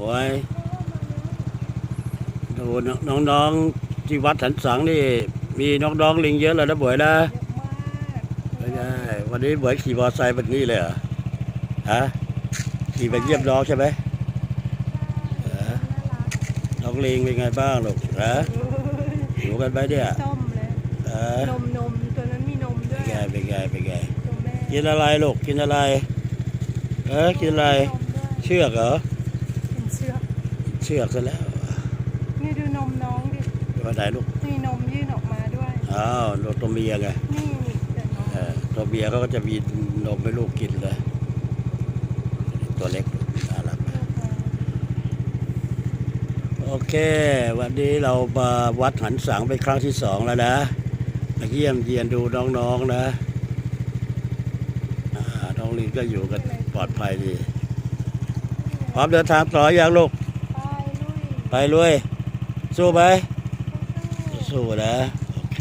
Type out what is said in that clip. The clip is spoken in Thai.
บอยดูน้องๆที่วัดสันสังนี่ มีน้องๆลิงเยอะเลยนะบอยนะไม่ใช่วันนี้บอยขี่มอเตอร์ไซค์แบบนี้เลยเหรอฮะขี่ไปเยี่ยมน้องใช่ไหมเหรอน่ารักน้องลิงเป็นไงบ้างลูกฮะอยู่กันไหมเนี่ยส้มเลยนมนมตัวนั้นมีนมด้วเป็นไงเป็นไงเป็นไงกินอะไรลูกกินอะไรเออกินอะไร เชือกเหรอ เชือกซะแล้วนี่ดูนมน้องดิวันไหนลูกมีนมยื่นออกมาด้วยอ้าวโดนตัวเมียไงนี่นี่แต่น้องเออตัวเมียเขาก็จะมีนมให้ลูกกินเลยตัวเล็กน่ารักลูกมาโอเค วันนี้เรามาวัดหันสังเป็นครั้งที่สองแล้วนะมาเยี่ยมเยียนดูน้องๆนะอ่าน้องลินก็อยู่กันปลอดภัยดีพร้อมเดินทางต่ออย่างลูก ไปลุยไปลุยสู้ไปสู้นะโอเค